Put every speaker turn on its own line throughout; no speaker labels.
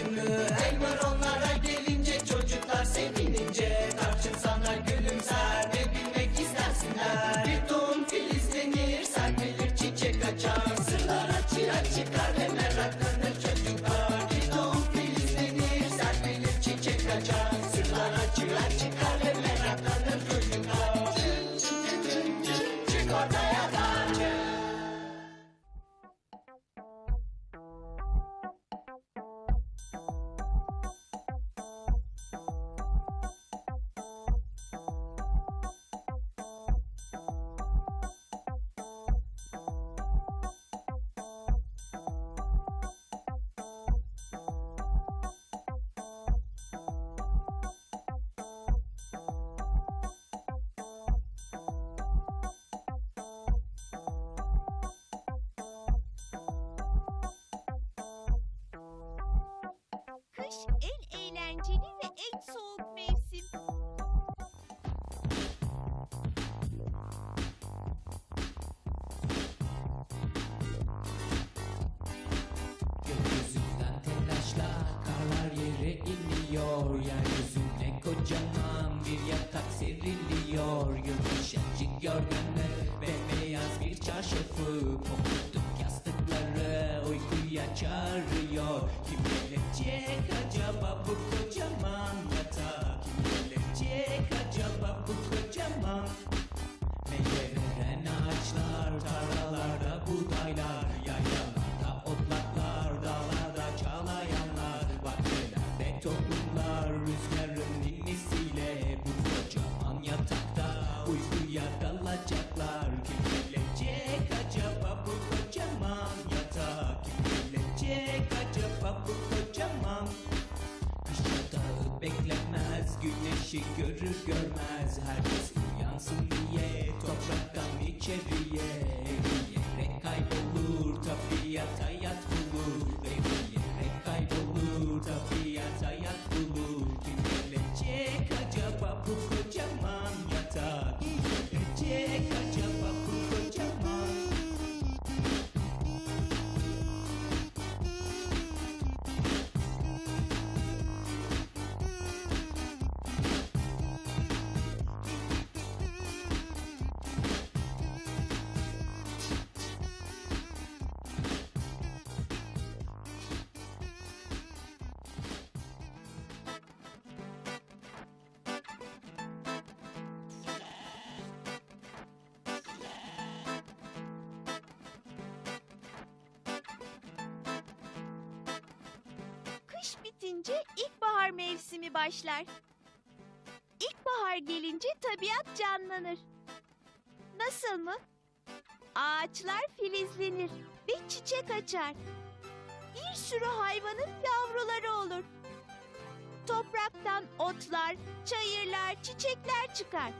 Şimdi Elmer onlara gelince çocuklar sevinince
Kış en eğlenceli ve en soğuk mevsim.
Gökyüzünden telaşla karlar yere iniyor. Yeryüzüne kocaman bir yatak seriliyor. Yumuşacık yorganı bembeyaz bir çarşafı Pofuduk yastıkları uykuya çağırıyor. Kim gelecek görmez Herkes. Uyansın diye Topraktan içeriye
bitince ilkbahar mevsimi başlar. İlkbahar gelince tabiat canlanır. Nasıl mı? Ağaçlar filizlenir ve çiçek açar. Bir sürü hayvanın yavruları olur. Topraktan otlar, çayırlar, çiçekler çıkar.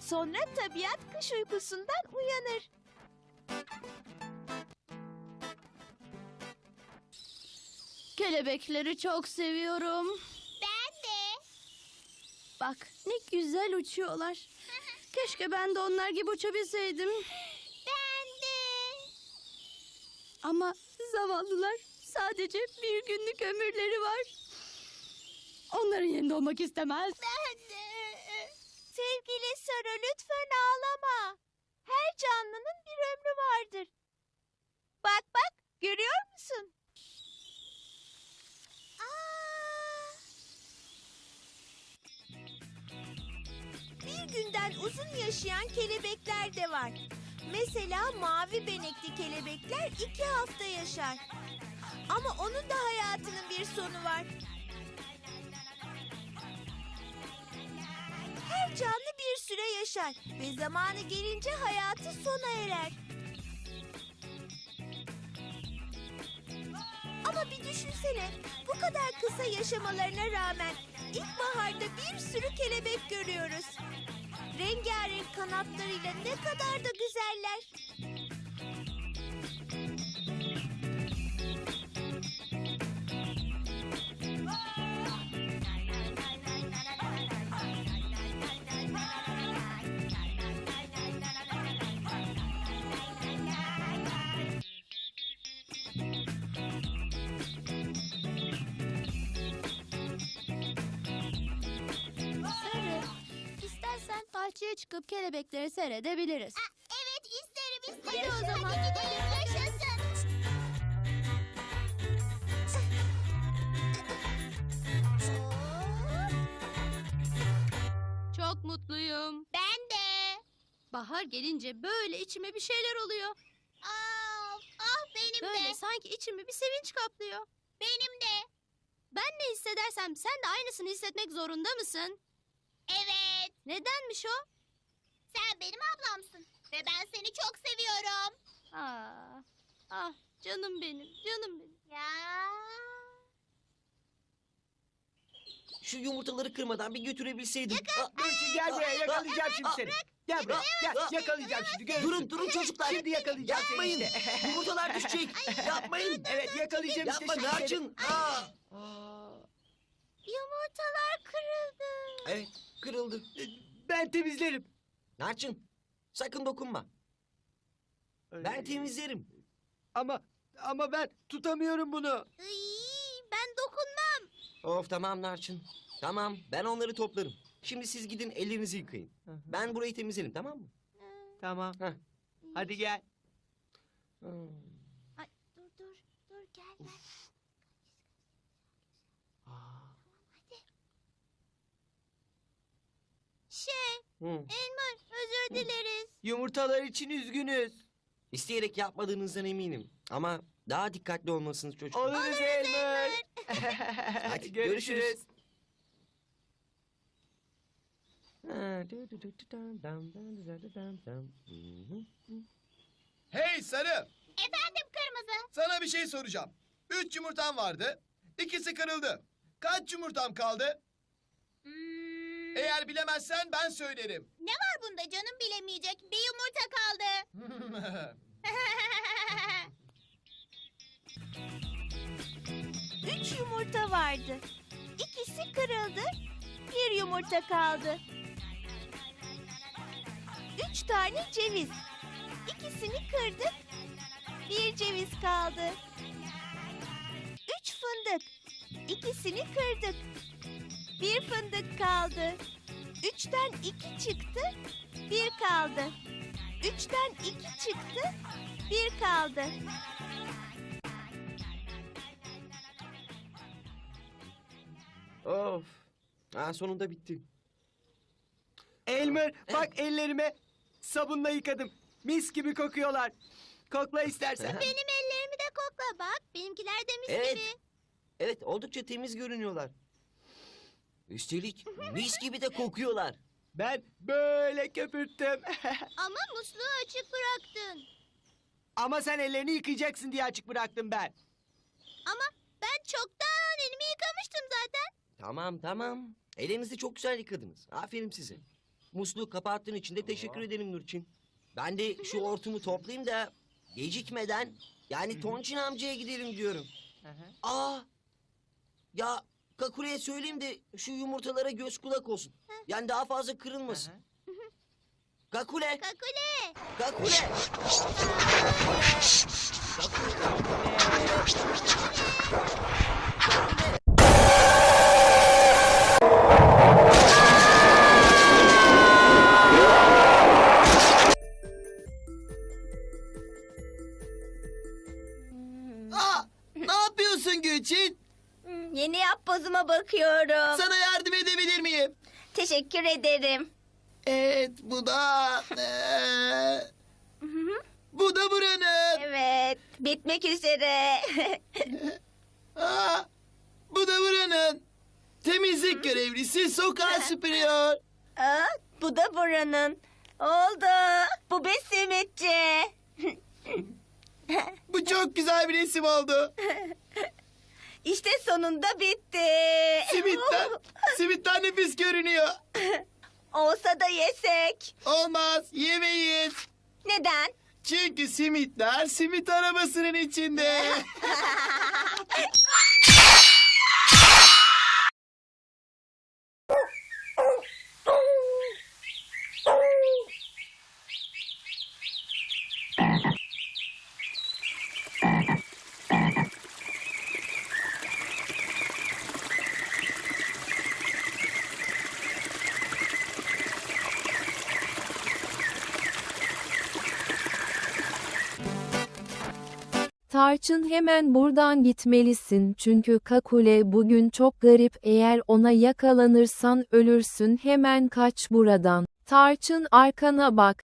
Sonra tabiat kış uykusundan uyanır.
Kelebekleri çok seviyorum.
Ben de.
Bak ne güzel uçuyorlar. Keşke ben de onlar gibi uçabilseydim.
Ben de.
Ama zavallılar sadece bir günlük ömürleri var. Onların yerinde olmak istemez.
Ben de.
Sevgili Sarı lütfen ağlama. Her canlının bir ömrü vardır. Bak bak görüyor musun? Günden uzun yaşayan kelebekler de var. Mesela mavi benekli kelebekler iki hafta yaşar. Ama onun da hayatının bir sonu var. Her canlı bir süre yaşar ve zamanı gelince hayatı sona erer. Ama bir düşünsene, bu kadar kısa yaşamalarına rağmen ilkbaharda bir sürü kelebek görüyoruz. Rengarenk kanatlarıyla ne kadar da güzeller.
çıkıp kelebekleri seyredebiliriz.
Aa, evet isterim isterim.
Hadi o zaman.
Hadi gidelim yaşasın. Çok mutluyum. Ben de.
Bahar gelince böyle içime bir şeyler oluyor.
Aa, ah benim
Böyle
de.
sanki içimi bir sevinç kaplıyor.
Benim de.
Ben ne hissedersem sen de aynısını hissetmek zorunda mısın?
Evet.
Nedenmiş o?
Sen benim ablamsın. Ve ben seni çok seviyorum.
Aa, ah canım benim, canım benim.
Ya.
Şu yumurtaları kırmadan bir götürebilseydim. Aa,
Gülçin gel buraya yakalayacağım şimdi seni. Gel buraya gel yakalayacağım şimdi görürsün.
Durun durun çocuklar.
Şimdi yakalayacağım seni
Yapmayın.
işte.
Yumurtalar düşecek. Yapmayın.
Evet yakalayacağım işte
Yapma
şimdi seni.
Narçın. Aa.
Yumurtalar kırıldı.
Evet kırıldı.
Ben temizlerim.
Narçın sakın dokunma. Ben temizlerim.
Ama ama ben tutamıyorum bunu.
Iy, ben dokunmam.
Of tamam Narçın. Tamam ben onları toplarım. Şimdi siz gidin ellerinizi yıkayın. Ben burayı temizlerim tamam mı?
Tamam.
Heh.
Hadi gel.
Hmm.
Dur dur dur gel gel. Şey
Hı.
Elmer özür dileriz.
Yumurtalar için üzgünüz.
İsteyerek yapmadığınızdan eminim. Ama daha dikkatli olmalısınız çocuklar.
Oluruz Elmer.
Hadi görüşürüz.
Hey sarı,
Efendim kırmızı.
sana bir şey soracağım. Üç yumurtam vardı, ikisi kırıldı. Kaç yumurtam kaldı?
Hmm,
Eğer bilemezsen ben söylerim.
ne var bunda canım bilemeyecek. Bir yumurta kaldı.
Üç yumurta vardı. İkisi kırıldı. Bir yumurta kaldı. Üç tane ceviz. İkisini kırdık. Bir ceviz kaldı. İkisini kırdık. Bir fındık kaldı. Üçten iki çıktı. Bir kaldı. Üçten iki çıktı. Bir kaldı.
Of. Ha, sonunda bitti.
Elmer bak ellerime sabunla yıkadım. Mis gibi kokuyorlar. Kokla istersen.
Benim ellerimi de kokla bak. Benimkiler de mis
Evet.
gibi.
Evet oldukça temiz görünüyorlar. Üstelik mis gibi de kokuyorlar.
Ben böyle köpürttüm.
Ama musluğu açık bıraktın.
Ama sen ellerini yıkayacaksın diye açık bıraktım ben.
Ama ben çoktan elimi yıkamıştım zaten.
Tamam tamam. Ellerinizi çok güzel yıkadınız. Aferin size. Musluğu kapattığın için de teşekkür ederim Nurçin. Ben de şu hortumu toplayayım da gecikmeden yani Tonçin amcaya gidelim diyorum. Aa! Ya Kakure'ye söyleyeyim de şu yumurtalara göz kulak olsun. Yani daha fazla kırılmasın. Kakule!
Kakule.
Kakule!
Aa, Gülçin?
Yeni yapbozuma bakıyorum.
Sana yardım edebilir miyim?
Teşekkür ederim.
Evet, bu da... eee, bu da buranın.
Evet, bitmek üzere.
Aa, bu da buranın. Temizlik görevlisi sokağı süpürüyor.
Aa, bu da buranın. Oldu. Bu bir simitçi.
Bu çok güzel bir resim oldu.
İşte sonunda bitti.
Simitler, simitler nefis görünüyor.
Olsa da yesek.
Olmaz, yemeyiz.
Neden?
Çünkü simitler simit arabasının içinde.
Tarçın hemen buradan gitmelisin çünkü Kakule bugün çok garip eğer ona yakalanırsan ölürsün hemen kaç buradan. Tarçın arkana bak.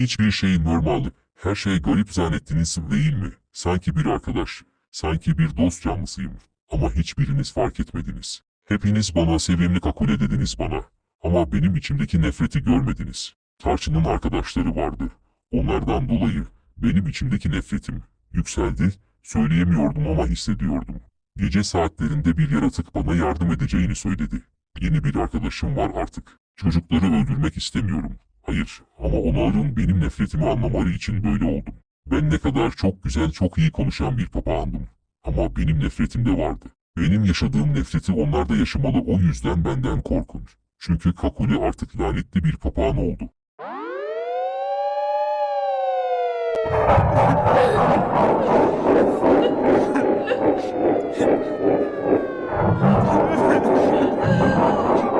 Hiçbir şey normal, her şey garip zannettiniz değil mi? Sanki bir arkadaş, sanki bir dost canlısıyım. Ama hiçbiriniz fark etmediniz. Hepiniz bana sevimli kakule dediniz bana. Ama benim içimdeki nefreti görmediniz. Tarçın'ın arkadaşları vardı. Onlardan dolayı benim içimdeki nefretim yükseldi. Söyleyemiyordum ama hissediyordum. Gece saatlerinde bir yaratık bana yardım edeceğini söyledi. Yeni bir arkadaşım var artık. Çocukları öldürmek istemiyorum. Hayır ama onların benim nefretimi anlamaları için böyle oldum. Ben ne kadar çok güzel çok iyi konuşan bir papağandım. Ama benim nefretim de vardı. Benim yaşadığım nefreti onlar da yaşamalı o yüzden benden korkun. Çünkü Kakuli artık lanetli bir papağan oldu.